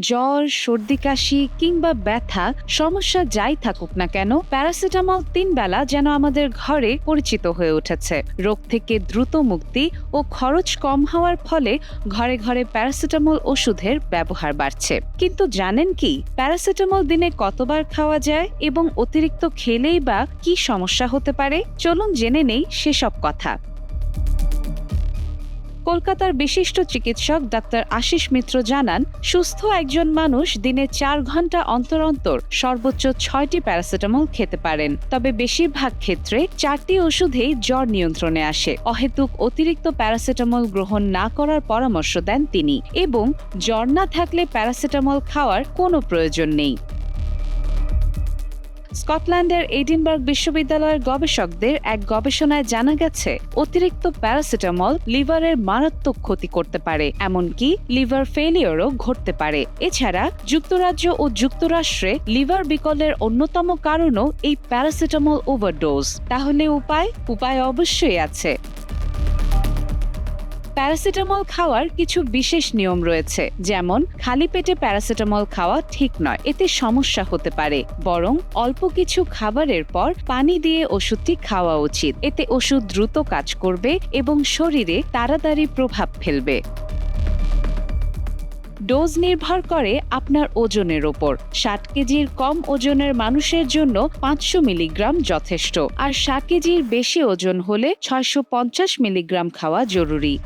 জ্বর, সর্দি, কাশি কিংবা ব্যথা, সমস্যা যাই থাকুক না কেন, প্যারাসিটামল তিন বেলা যেন আমাদের ঘরে পরিচিত হয়ে উঠেছে। রোগ থেকে দ্রুত মুক্তি ও খরচ কম হওয়ার ফলে ঘরে ঘরে প্যারাসিটামল ওষুধের ব্যবহার বাড়ছে। কিন্তু জানেন কি, প্যারাসিটামল দিনে কতবার খাওয়া যায় এবং অতিরিক্ত খেলেই বা কি সমস্যা হতে পারে? চলুন জেনে নেই সেসব কথা। কলকাতার বিশিষ্ট চিকিৎসক ডাক্তার আশিস মিত্র জানান, সুস্থ একজন মানুষ দিনে চার ঘণ্টা অন্তর অন্তর সর্বোচ্চ ছয়টি প্যারাসিটামল খেতে পারেন। তবে বেশিরভাগ ক্ষেত্রে চারটি ওষুধেই জ্বর নিয়ন্ত্রণে আসে। অহেতুক অতিরিক্ত প্যারাসিটামল গ্রহণ না করার পরামর্শ দেন তিনি এবং জ্বর না থাকলে প্যারাসিটামল খাওয়ার কোনো প্রয়োজন নেই। স্কটল্যান্ডের এডিনবার্গ বিশ্ববিদ্যালয়ের গবেষকদের এক গবেষণায় জানা গেছে, অতিরিক্ত প্যারাসিটামল লিভারের মারাত্মক ক্ষতি করতে পারে, এমনকি লিভার ফেলিওরও ঘটতে পারে। এছাড়া, যুক্তরাজ্য ও যুক্তরাষ্ট্রে লিভার বিকলের অন্যতম কারণও এই প্যারাসিটামল ওভারডোজ। তাহলে উপায়? উপায় অবশ্যই আছে। প্যারাসিটামল খাওয়ার কিছু বিশেষ নিয়ম রয়েছে, যেমন খালি পেটে প্যারাসিটামল খাওয়া ঠিক নয়, এতে সমস্যা হতে পারে। বরং অল্প কিছু খাবারের পর পানি দিয়ে ওষুধটি খাওয়া উচিত, এতে ওষুধ দ্রুত কাজ করবে এবং শরীরে তাড়াতাড়ি প্রভাব ফেলবে। ডোজ নির্ভর করে আপনার ওজনের ওপর। ষাট কেজির কম ওজনের মানুষের জন্য পাঁচশো মিলিগ্রাম যথেষ্ট। আর ষাট কেজির বেশি ওজন হলে ছয়শো পঞ্চাশ মিলিগ্রাম খাওয়া জরুরি।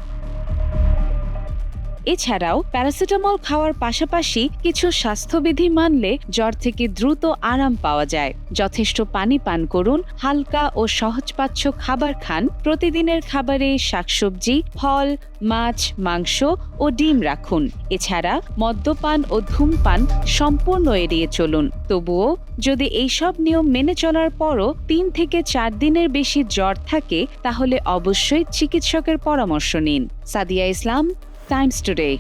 এছাড়াও প্যারাসিটামল খাওয়ার পাশাপাশি কিছু স্বাস্থ্যবিধি মানলে জ্বর থেকে দ্রুত আরাম পাওয়া যায়। যথেষ্ট পানি পান করুন, হালকা ও সহজপাচ্য খাবার খান। প্রতিদিনের খাবারে শাকসবজি, ফল, মাছ, মাংস ও ডিম রাখুন। এছাড়া মদ্যপান ও ধূমপান সম্পূর্ণ এড়িয়ে চলুন। তবুও যদি এইসব নিয়ম মেনে চলার পরও তিন থেকে চার দিনের বেশি জ্বর থাকে, তাহলে অবশ্যই চিকিৎসকের পরামর্শ নিন। সাদিয়া ইসলাম Times today.